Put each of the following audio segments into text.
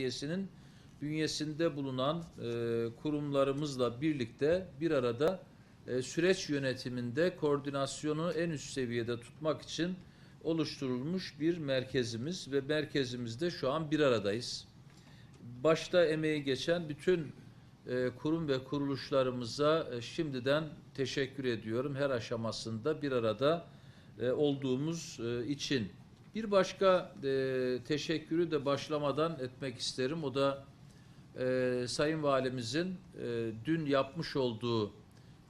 Belediyesi'nin bünyesinde bulunan e, kurumlarımızla birlikte bir arada e, süreç yönetiminde koordinasyonu en üst seviyede tutmak için oluşturulmuş bir merkezimiz ve merkezimizde şu an bir aradayız. Başta emeği geçen bütün e, kurum ve kuruluşlarımıza e, şimdiden teşekkür ediyorum. Her aşamasında bir arada e, olduğumuz e, için. Bir başka e, teşekkürü de başlamadan etmek isterim. O da e, Sayın Valimizin e, dün yapmış olduğu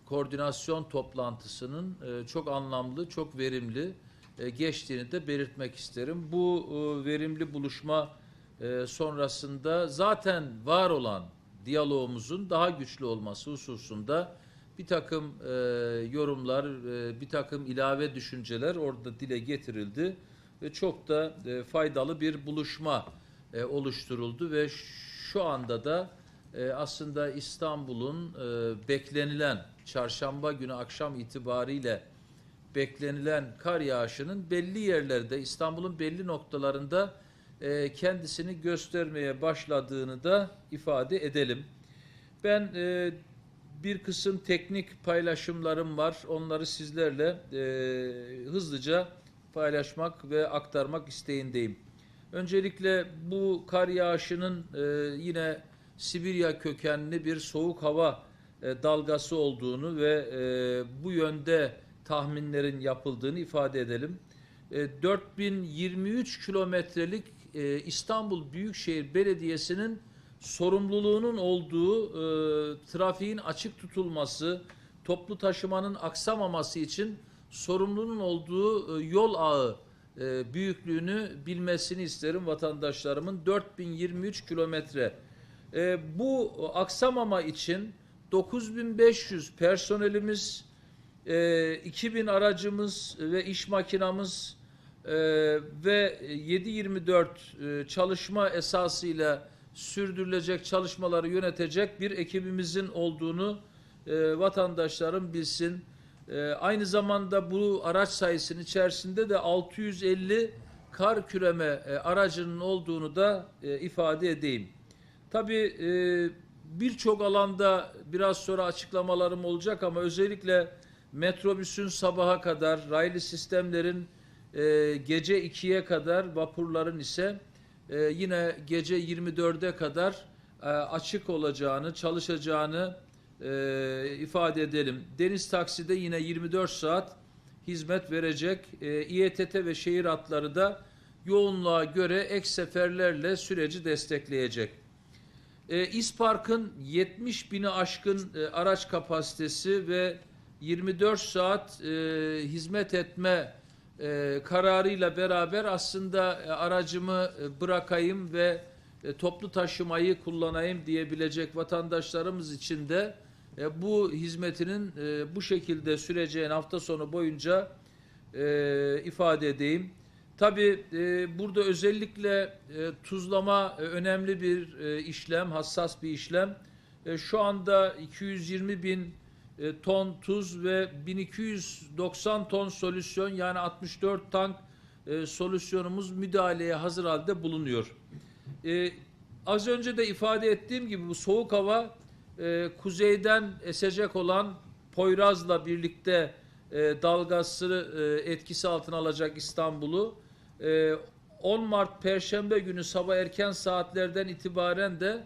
koordinasyon toplantısının e, çok anlamlı, çok verimli e, geçtiğini de belirtmek isterim. Bu e, verimli buluşma e, sonrasında zaten var olan diyalogumuzun daha güçlü olması hususunda bir takım e, yorumlar, e, bir takım ilave düşünceler orada dile getirildi çok da e, faydalı bir buluşma e, oluşturuldu ve şu anda da e, aslında İstanbul'un beklenilen çarşamba günü akşam itibariyle beklenilen kar yağışının belli yerlerde İstanbul'un belli noktalarında e, kendisini göstermeye başladığını da ifade edelim. Ben e, bir kısım teknik paylaşımlarım var. Onları sizlerle e, hızlıca paylaşmak ve aktarmak isteğindeyim. Öncelikle bu kar yağışının e, yine Sibirya kökenli bir soğuk hava e, dalgası olduğunu ve e, bu yönde tahminlerin yapıldığını ifade edelim. E, 4023 kilometrelik e, İstanbul Büyükşehir Belediyesi'nin sorumluluğunun olduğu e, trafiğin açık tutulması, toplu taşımanın aksamaması için sorumluluğun olduğu e, yol ağı e, büyüklüğünü bilmesini isterim vatandaşlarımın. 4023 kilometre. E, bu aksamama için 9500 personelimiz, e, 2000 aracımız ve iş makinamız ve 7-24 e, çalışma esasıyla sürdürülecek çalışmaları yönetecek bir ekibimizin olduğunu vatandaşlarım bilsin. E, aynı zamanda bu araç sayısının içerisinde de 650 kar küreme e, aracının olduğunu da e, ifade edeyim. Tabii e, birçok alanda biraz sonra açıklamalarım olacak ama özellikle metrobüsün sabaha kadar, raylı sistemlerin e, gece 2'ye kadar, vapurların ise e, yine gece 24'e kadar e, açık olacağını, çalışacağını e, ifade edelim. Deniz takside yine 24 saat hizmet verecek. E, İETT ve şehir hatları da yoğunluğa göre ek seferlerle süreci destekleyecek. E, İspark'ın 70 bini aşkın e, araç kapasitesi ve 24 saat e, hizmet etme e, kararıyla beraber aslında e, aracımı e, bırakayım ve e, toplu taşımayı kullanayım diyebilecek vatandaşlarımız için de e, bu hizmetinin e, bu şekilde süreceğini hafta sonu boyunca e, ifade edeyim. Tabii e, burada özellikle e, tuzlama e, önemli bir e, işlem, hassas bir işlem. E, şu anda 220 bin e, ton tuz ve 1290 ton solüsyon yani 64 tank e, solüsyonumuz müdahaleye hazır halde bulunuyor. E, az önce de ifade ettiğim gibi bu soğuk hava e, kuzeyden esecek olan Poyraz'la birlikte e, dalgası e, etkisi altına alacak İstanbul'u. E, 10 Mart Perşembe günü sabah erken saatlerden itibaren de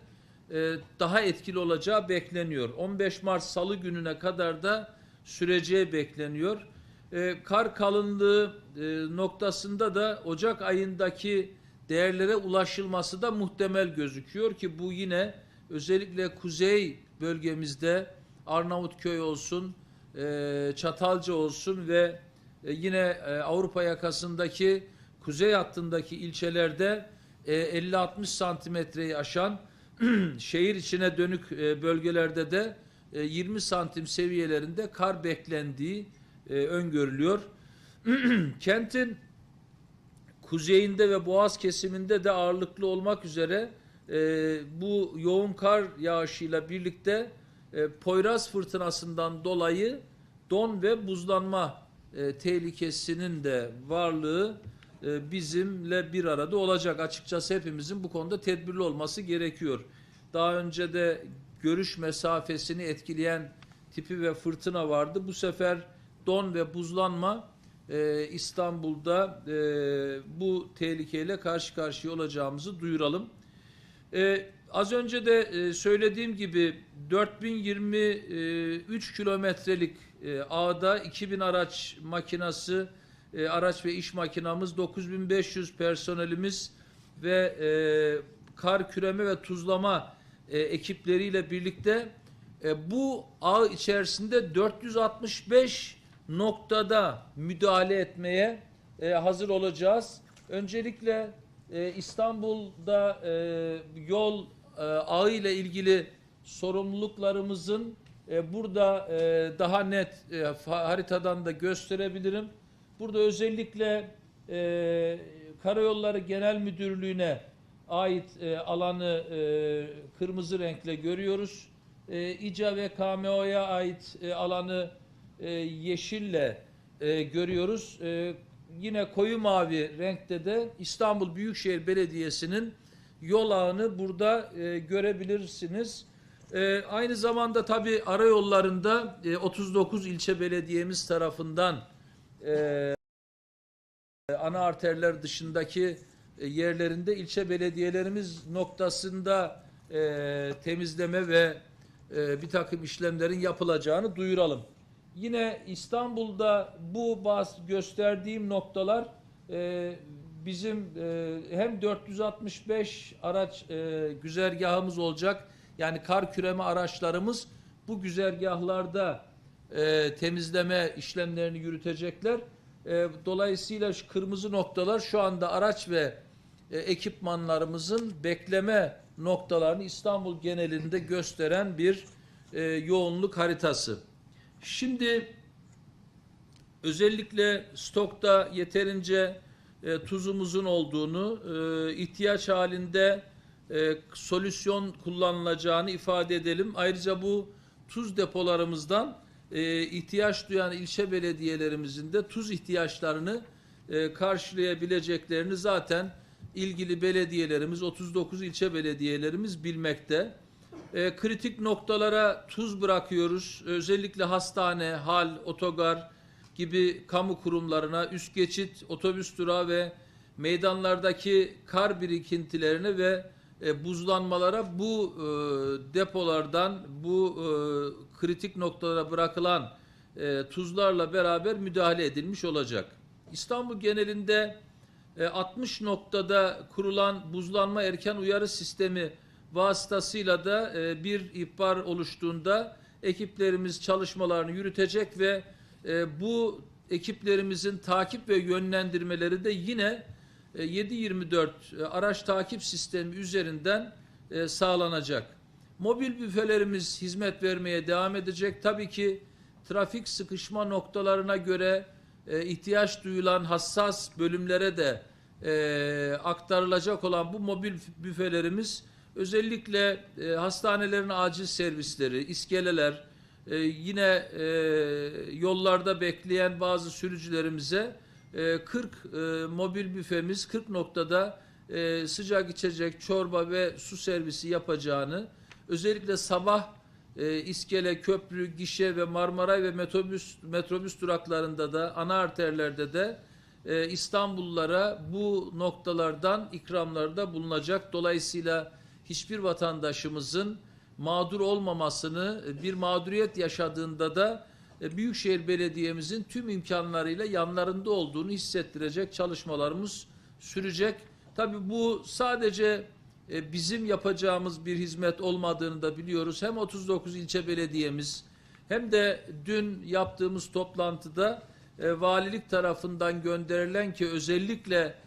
e, daha etkili olacağı bekleniyor. 15 Mart Salı gününe kadar da süreceği bekleniyor. E, kar kalınlığı e, noktasında da Ocak ayındaki değerlere ulaşılması da muhtemel gözüküyor ki bu yine özellikle kuzey bölgemizde Arnavutköy olsun, e, Çatalca olsun ve e, yine e, Avrupa yakasındaki kuzey hattındaki ilçelerde e, 50-60 santimetreyi aşan şehir içine dönük e, bölgelerde de e, 20 santim seviyelerinde kar beklendiği e, öngörülüyor. Kentin kuzeyinde ve boğaz kesiminde de ağırlıklı olmak üzere e, bu yoğun kar yağışıyla birlikte e, Poyraz fırtınasından dolayı don ve buzlanma e, tehlikesinin de varlığı e, bizimle bir arada olacak. Açıkçası hepimizin bu konuda tedbirli olması gerekiyor. Daha önce de görüş mesafesini etkileyen tipi ve fırtına vardı. Bu sefer don ve buzlanma e, İstanbul'da e, bu tehlikeyle karşı karşıya olacağımızı duyuralım. E, az önce de e, söylediğim gibi 4023 kilometrelik e, ağda 2000 araç makinası, e, araç ve iş makinamız, 9500 personelimiz ve e, kar küreme ve tuzlama e, ekipleriyle birlikte e, bu ağ içerisinde 465 noktada müdahale etmeye e, hazır olacağız. Öncelikle e, İstanbul'da e, yol e, ağı ile ilgili sorumluluklarımızın e, burada e, daha net e, haritadan da gösterebilirim. Burada özellikle e, Karayolları Genel Müdürlüğü'ne ait e, alanı e, kırmızı renkle görüyoruz. E, İCA ve KMO'ya ait e, alanı e, yeşille e, görüyoruz. E, yine koyu mavi renkte de İstanbul Büyükşehir Belediyesi'nin yol ağını burada e, görebilirsiniz. E, aynı zamanda tabi arayollarında e, 39 ilçe belediyemiz tarafından e, ana arterler dışındaki e, yerlerinde ilçe belediyelerimiz noktasında e, temizleme ve e, bir takım işlemlerin yapılacağını duyuralım. Yine İstanbul'da bu bazı gösterdiğim noktalar e, bizim e, hem 465 araç e, güzergahımız olacak. Yani kar küreme araçlarımız bu güzergahlarda e, temizleme işlemlerini yürütecekler. E, dolayısıyla şu kırmızı noktalar şu anda araç ve e, ekipmanlarımızın bekleme noktalarını İstanbul genelinde gösteren bir e, yoğunluk haritası. Şimdi özellikle stokta yeterince e, tuzumuzun olduğunu, e, ihtiyaç halinde e, solüsyon kullanılacağını ifade edelim. Ayrıca bu tuz depolarımızdan e, ihtiyaç duyan ilçe belediyelerimizin de tuz ihtiyaçlarını e, karşılayabileceklerini zaten ilgili belediyelerimiz, 39 ilçe belediyelerimiz bilmekte. E, kritik noktalara tuz bırakıyoruz. Özellikle hastane, hal, otogar gibi kamu kurumlarına, üst geçit, otobüs durağı ve meydanlardaki kar birikintilerine ve e, buzlanmalara bu e, depolardan, bu e, kritik noktalara bırakılan e, tuzlarla beraber müdahale edilmiş olacak. İstanbul genelinde e, 60 noktada kurulan buzlanma erken uyarı sistemi vasıtasıyla da e, bir ihbar oluştuğunda ekiplerimiz çalışmalarını yürütecek ve e, bu ekiplerimizin takip ve yönlendirmeleri de yine e, 7/24 e, araç takip sistemi üzerinden e, sağlanacak. Mobil büfelerimiz hizmet vermeye devam edecek. Tabii ki trafik sıkışma noktalarına göre e, ihtiyaç duyulan hassas bölümlere de e, aktarılacak olan bu mobil büfelerimiz özellikle e, hastanelerin acil servisleri, iskeleler, e, yine e, yollarda bekleyen bazı sürücülerimize e, 40 e, mobil büfemiz 40 noktada e, sıcak içecek, çorba ve su servisi yapacağını, özellikle sabah e, İskele, Köprü, Gişe ve Marmaray ve metrobüs metrobüs duraklarında da ana arterlerde de e, İstanbullulara bu noktalardan ikramlarda bulunacak. Dolayısıyla hiçbir vatandaşımızın mağdur olmamasını, bir mağduriyet yaşadığında da e, Büyükşehir Belediye'mizin tüm imkanlarıyla yanlarında olduğunu hissettirecek çalışmalarımız sürecek. Tabii bu sadece e, bizim yapacağımız bir hizmet olmadığını da biliyoruz. Hem 39 ilçe belediyemiz hem de dün yaptığımız toplantıda e, valilik tarafından gönderilen ki özellikle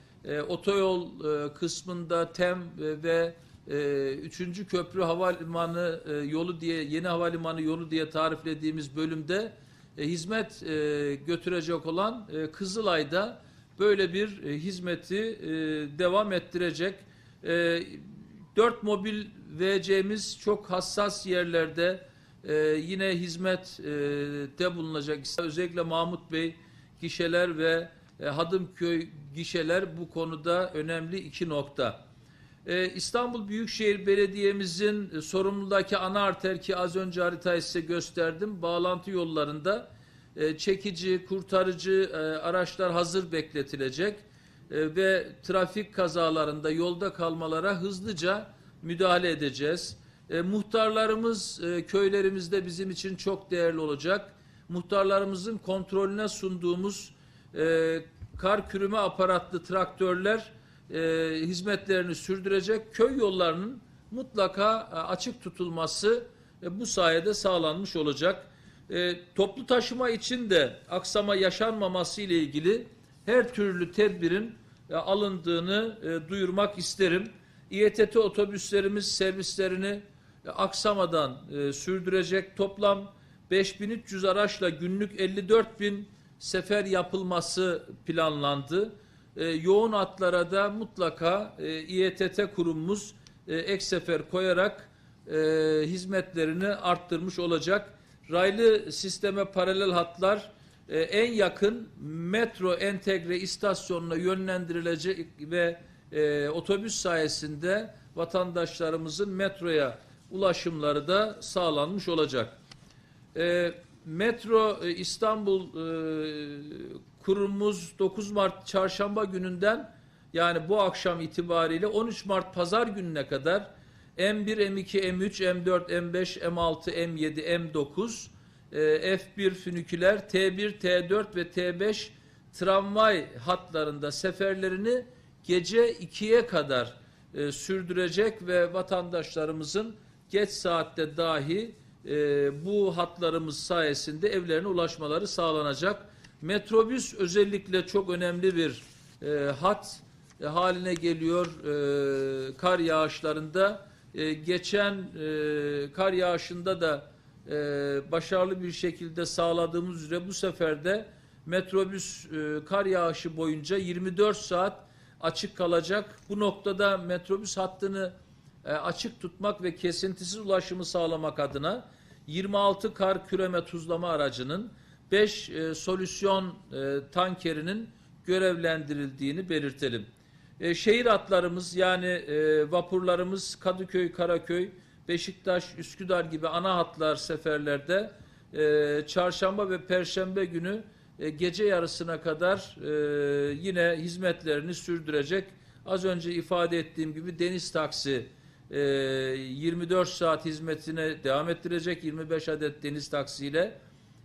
otoyol kısmında TEM e, ve e, 3. Köprü Havalimanı e, yolu diye yeni havalimanı yolu diye tariflediğimiz bölümde e, hizmet e, götürecek olan e, Kızılay'da böyle bir e, hizmeti e, devam ettirecek. E, 4 mobil VC'miz çok hassas yerlerde e, yine hizmet e, de bulunacak. Özellikle Mahmut Bey gişeler ve e, Hadımköy gişeler bu konuda önemli iki nokta. Ee, İstanbul Büyükşehir Belediye'mizin e, sorumluluğundaki ana arter ki az önce haritayı size gösterdim. Bağlantı yollarında e, çekici, kurtarıcı e, araçlar hazır bekletilecek ve trafik kazalarında yolda kalmalara hızlıca müdahale edeceğiz. Muhtarlarımız köylerimizde bizim için çok değerli olacak. Muhtarlarımızın kontrolüne sunduğumuz kar kürüme aparatlı traktörler e, hizmetlerini sürdürecek. Köy yollarının mutlaka e, açık tutulması e, bu sayede sağlanmış olacak. E, toplu taşıma için de aksama yaşanmaması ile ilgili her türlü tedbirin e, alındığını e, duyurmak isterim. İETT otobüslerimiz servislerini e, aksamadan e, sürdürecek. Toplam 5300 araçla günlük 54 bin sefer yapılması planlandı. E, yoğun hatlara da mutlaka e, İETT kurumumuz e, ek sefer koyarak hizmetlerini arttırmış olacak. Raylı sisteme paralel hatlar en yakın metro entegre istasyonuna yönlendirilecek ve otobüs sayesinde vatandaşlarımızın metroya ulaşımları da sağlanmış olacak. E, Metro e, İstanbul e, kurumumuz 9 Mart çarşamba gününden yani bu akşam itibariyle 13 Mart pazar gününe kadar M1, M2, M3, M4, M5, M6, M7, M9, e, F1 füniküler, T1, T4 ve T5 tramvay hatlarında seferlerini gece 2'ye kadar e, sürdürecek ve vatandaşlarımızın geç saatte dahi e, bu hatlarımız sayesinde evlerine ulaşmaları sağlanacak. Metrobüs özellikle çok önemli bir e, hat e, haline geliyor e, kar yağışlarında. E, geçen e, kar yağışında da e, başarılı bir şekilde sağladığımız üzere bu sefer de metrobüs e, kar yağışı boyunca 24 saat açık kalacak. Bu noktada metrobüs hattını e, açık tutmak ve kesintisiz ulaşımı sağlamak adına 26 kar küreme tuzlama aracının 5 e, solüsyon e, tankerinin görevlendirildiğini belirtelim. E, şehir hatlarımız yani e, vapurlarımız Kadıköy, Karaköy, Beşiktaş, Üsküdar gibi ana hatlar seferlerde e, çarşamba ve perşembe günü e, gece yarısına kadar e, yine hizmetlerini sürdürecek. Az önce ifade ettiğim gibi deniz taksi e, 24 saat hizmetine devam ettirecek 25 adet deniz taksiyle.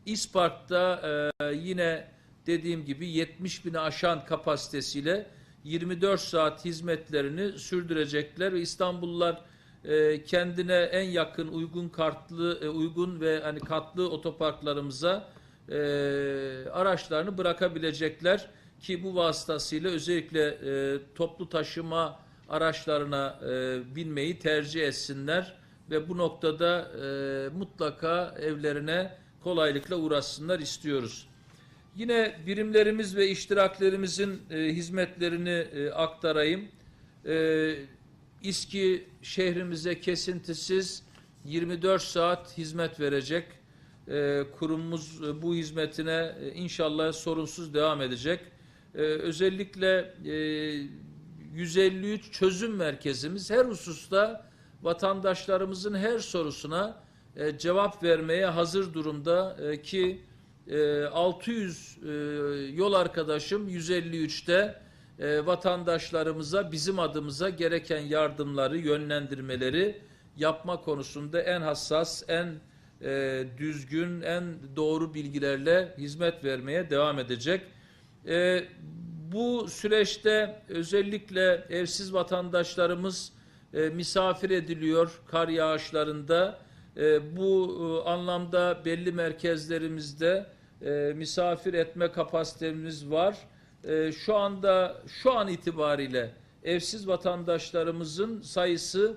İspark'ta e, yine dediğim gibi 70 bini aşan kapasitesiyle 24 saat hizmetlerini sürdürecekler ve İstanbullular e, kendine en yakın uygun kartlı e, uygun ve hani katlı otoparklarımıza e, araçlarını bırakabilecekler ki bu vasıtasıyla özellikle e, toplu taşıma araçlarına e, binmeyi tercih etsinler ve bu noktada e, mutlaka evlerine kolaylıkla uğrasınlar istiyoruz. Yine birimlerimiz ve iştiraklerimizin e, hizmetlerini e, aktarayım. E, İSKİ şehrimize kesintisiz 24 saat hizmet verecek. E, kurumumuz e, bu hizmetine e, inşallah sorunsuz devam edecek. E, özellikle e, 153 çözüm merkezimiz her hususta vatandaşlarımızın her sorusuna e, cevap vermeye hazır durumda e, ki e, 600 e, yol arkadaşım 153'te e, vatandaşlarımıza bizim adımıza gereken yardımları, yönlendirmeleri yapma konusunda en hassas, en e, düzgün, en doğru bilgilerle hizmet vermeye devam edecek. E, bu süreçte özellikle evsiz vatandaşlarımız e, misafir ediliyor kar yağışlarında. E, bu e, anlamda belli merkezlerimizde e, misafir etme kapasitemiz var. E, şu anda şu an itibariyle evsiz vatandaşlarımızın sayısı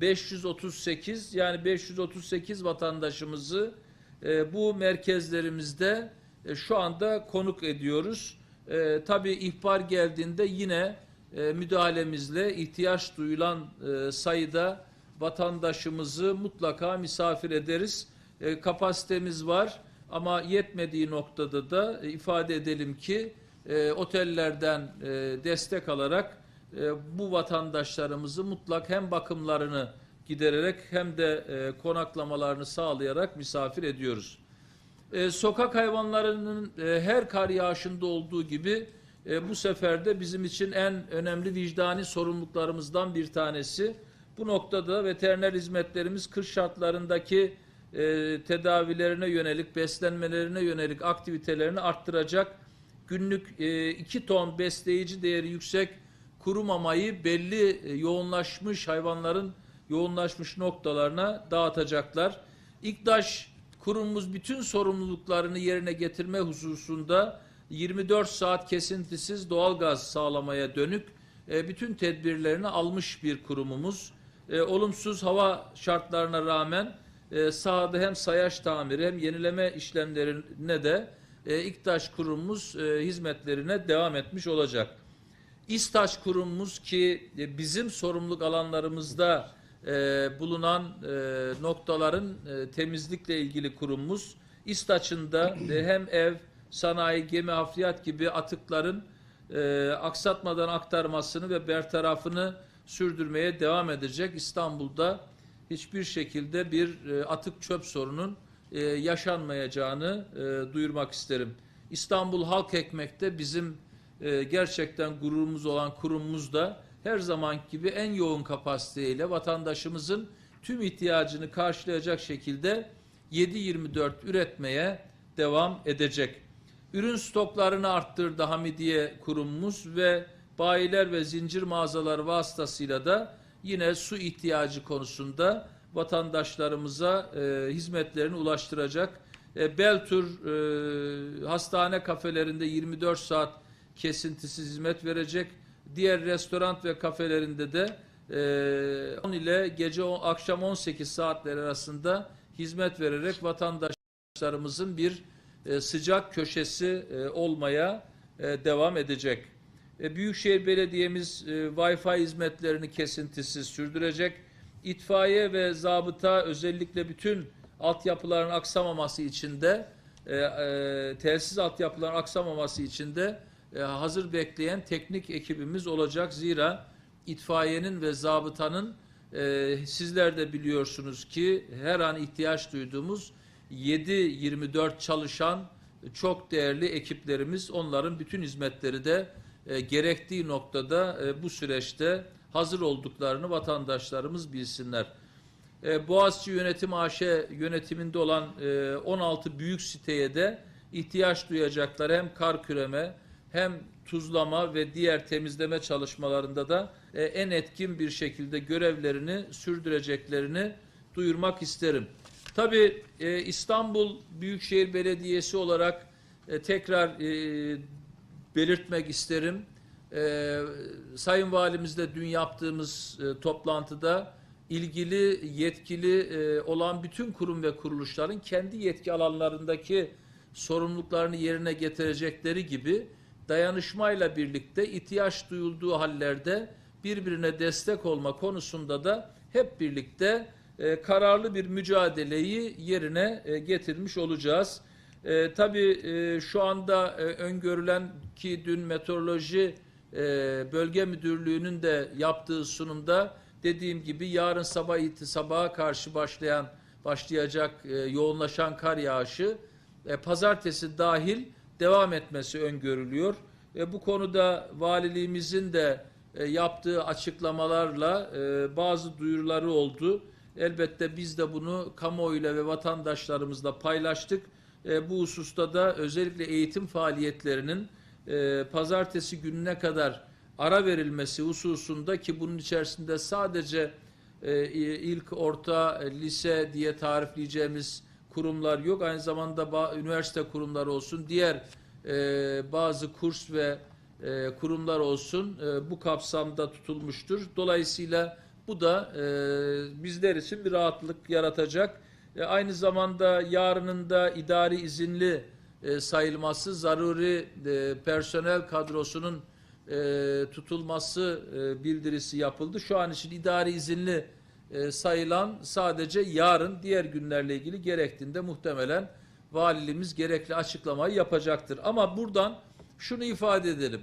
538 yani 538 vatandaşımızı e, bu merkezlerimizde e, şu anda konuk ediyoruz. E, tabii ihbar geldiğinde yine e, müdahalemizle ihtiyaç duyulan e, sayıda vatandaşımızı mutlaka misafir ederiz. E, kapasitemiz var ama yetmediği noktada da e, ifade edelim ki e, otellerden e, destek alarak e, bu vatandaşlarımızı mutlak hem bakımlarını gidererek hem de e, konaklamalarını sağlayarak misafir ediyoruz. E, sokak hayvanlarının e, her kar yağışında olduğu gibi e, bu sefer de bizim için en önemli vicdani sorumluluklarımızdan bir tanesi. Bu noktada veteriner hizmetlerimiz kış şartlarındaki e, tedavilerine yönelik, beslenmelerine yönelik aktivitelerini arttıracak. Günlük 2 ton besleyici değeri yüksek kuru mamayı belli e, yoğunlaşmış hayvanların yoğunlaşmış noktalarına dağıtacaklar. İktaş kurumumuz bütün sorumluluklarını yerine getirme hususunda 24 saat kesintisiz doğalgaz sağlamaya dönük e, bütün tedbirlerini almış bir kurumumuz. E, olumsuz hava şartlarına rağmen e, sahada hem sayaç tamiri hem yenileme işlemlerine de e, İktaş kurumumuz e, hizmetlerine devam etmiş olacak. İSTAŞ kurumumuz ki e, bizim sorumluluk alanlarımızda e, bulunan e, noktaların e, temizlikle ilgili kurumumuz. İSTAŞ'ın da e, hem ev, sanayi, gemi, hafriyat gibi atıkların e, aksatmadan aktarmasını ve bertarafını sürdürmeye devam edecek. İstanbul'da hiçbir şekilde bir e, atık çöp sorunun e, yaşanmayacağını e, duyurmak isterim. İstanbul Halk Ekmek'te bizim e, gerçekten gururumuz olan kurumumuz da her zaman gibi en yoğun kapasiteyle vatandaşımızın tüm ihtiyacını karşılayacak şekilde 7-24 üretmeye devam edecek. Ürün stoklarını arttırdı Hamidiye kurumumuz ve bayiler ve zincir mağazalar vasıtasıyla da yine su ihtiyacı konusunda vatandaşlarımıza e, hizmetlerini ulaştıracak. E, Beltur e, hastane kafelerinde 24 saat kesintisiz hizmet verecek. Diğer restoran ve kafelerinde de e, 10 ile gece on, akşam 18 saatler arasında hizmet vererek vatandaşlarımızın bir e, sıcak köşesi e, olmaya e, devam edecek. E, Büyükşehir Belediye'miz e, Wi-Fi hizmetlerini kesintisiz sürdürecek. İtfaiye ve zabıta özellikle bütün altyapıların aksamaması için de e, e, telsiz altyapıların aksamaması için de e, hazır bekleyen teknik ekibimiz olacak. Zira itfaiyenin ve zabıtanın e, sizler de biliyorsunuz ki her an ihtiyaç duyduğumuz 7-24 çalışan çok değerli ekiplerimiz onların bütün hizmetleri de e, gerektiği noktada e, bu süreçte hazır olduklarını vatandaşlarımız bilsinler. E, Boğaziçi Yönetim AŞ yönetiminde olan e, 16 büyük siteye de ihtiyaç duyacaklar hem kar küreme hem tuzlama ve diğer temizleme çalışmalarında da e, en etkin bir şekilde görevlerini sürdüreceklerini duyurmak isterim. Tabii e, İstanbul Büyükşehir Belediyesi olarak e, tekrar e, belirtmek isterim. E, Sayın Valimizle dün yaptığımız e, toplantıda ilgili yetkili e, olan bütün kurum ve kuruluşların kendi yetki alanlarındaki sorumluluklarını yerine getirecekleri gibi dayanışmayla birlikte ihtiyaç duyulduğu hallerde birbirine destek olma konusunda da hep birlikte e, kararlı bir mücadeleyi yerine e, getirmiş olacağız. E, tabii e, şu anda e, öngörülen ki dün meteoroloji e, bölge müdürlüğünün de yaptığı sunumda dediğim gibi yarın sabah iti sabaha karşı başlayan başlayacak e, yoğunlaşan kar yağışı e, pazartesi dahil devam etmesi öngörülüyor. E, bu konuda valiliğimizin de e, yaptığı açıklamalarla e, bazı duyuruları oldu. Elbette biz de bunu kamuoyuyla ve vatandaşlarımızla paylaştık. E, bu hususta da özellikle eğitim faaliyetlerinin pazartesi gününe kadar ara verilmesi hususunda ki bunun içerisinde sadece ilk, orta, lise diye tarifleyeceğimiz kurumlar yok. Aynı zamanda üniversite kurumları olsun, diğer e, bazı kurs ve e, kurumlar olsun e, bu kapsamda tutulmuştur. Dolayısıyla bu da e, bizler için bir rahatlık yaratacak. E, aynı zamanda yarının da idari izinli e, sayılması, zaruri e, personel kadrosunun e, tutulması e, bildirisi yapıldı. Şu an için idari izinli e, sayılan sadece yarın diğer günlerle ilgili gerektiğinde muhtemelen valiliğimiz gerekli açıklamayı yapacaktır. Ama buradan şunu ifade edelim.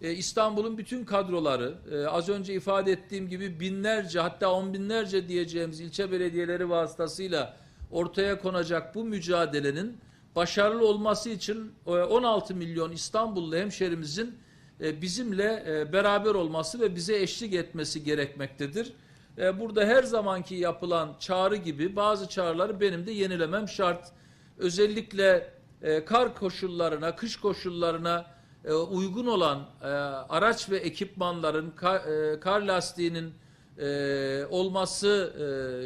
E, İstanbul'un bütün kadroları e, az önce ifade ettiğim gibi binlerce hatta on binlerce diyeceğimiz ilçe belediyeleri vasıtasıyla ortaya konacak bu mücadelenin başarılı olması için e, 16 milyon İstanbullu hemşerimizin bizimle beraber olması ve bize eşlik etmesi gerekmektedir. E, Burada her zamanki yapılan çağrı gibi bazı çağrıları benim de yenilemem şart. Özellikle e, kar koşullarına, kış koşullarına e, uygun olan e, araç ve ekipmanların kar, e, kar lastiğinin e, olması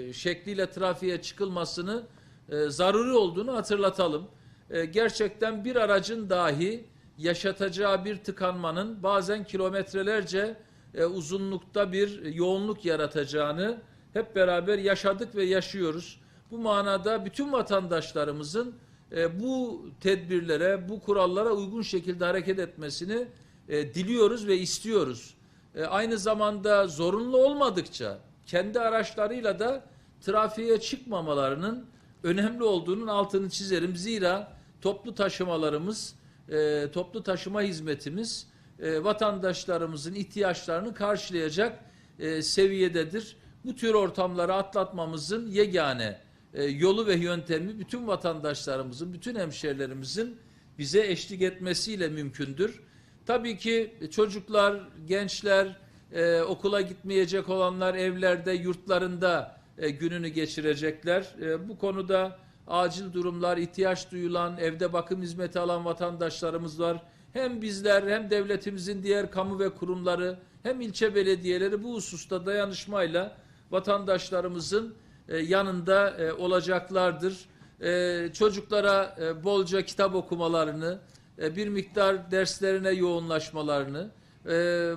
e, şekliyle trafiğe çıkılmasını e, zaruri olduğunu hatırlatalım. E, gerçekten bir aracın dahi yaşatacağı bir tıkanmanın bazen kilometrelerce e, uzunlukta bir yoğunluk yaratacağını hep beraber yaşadık ve yaşıyoruz. Bu manada bütün vatandaşlarımızın e, bu tedbirlere, bu kurallara uygun şekilde hareket etmesini e, diliyoruz ve istiyoruz. E, aynı zamanda zorunlu olmadıkça kendi araçlarıyla da trafiğe çıkmamalarının önemli olduğunun altını çizerim. Zira toplu taşımalarımız, e, toplu taşıma hizmetimiz e, vatandaşlarımızın ihtiyaçlarını karşılayacak e, seviyededir. Bu tür ortamları atlatmamızın yegane e, yolu ve yöntemi bütün vatandaşlarımızın, bütün hemşehrilerimizin bize eşlik etmesiyle mümkündür. Tabii ki çocuklar, gençler, e, okula gitmeyecek olanlar evlerde, yurtlarında e, gününü geçirecekler. E, bu konuda acil durumlar, ihtiyaç duyulan, evde bakım hizmeti alan vatandaşlarımız var. Hem bizler hem devletimizin diğer kamu ve kurumları hem ilçe belediyeleri bu hususta dayanışmayla vatandaşlarımızın e, yanında e, olacaklardır. E, çocuklara bolca kitap okumalarını, bir miktar derslerine yoğunlaşmalarını,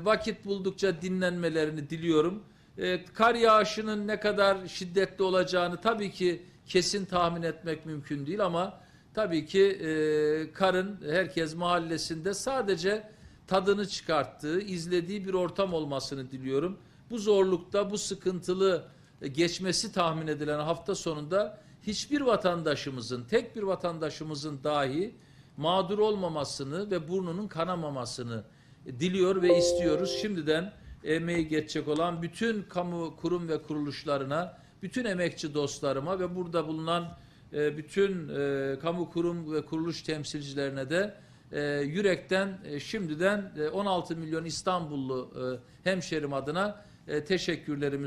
vakit buldukça dinlenmelerini diliyorum. Kar yağışının ne kadar şiddetli olacağını tabii ki kesin tahmin etmek mümkün değil ama tabii ki e, karın herkes mahallesinde sadece tadını çıkarttığı, izlediği bir ortam olmasını diliyorum. Bu zorlukta, bu sıkıntılı e, geçmesi tahmin edilen hafta sonunda hiçbir vatandaşımızın, tek bir vatandaşımızın dahi mağdur olmamasını ve burnunun kanamamasını diliyor ve istiyoruz. Şimdiden emeği geçecek olan bütün kamu kurum ve kuruluşlarına, bütün emekçi dostlarıma ve burada bulunan e, bütün e, kamu kurum ve kuruluş temsilcilerine de e, yürekten e, şimdiden e, 16 milyon İstanbullu hemşerim adına e, teşekkürlerimi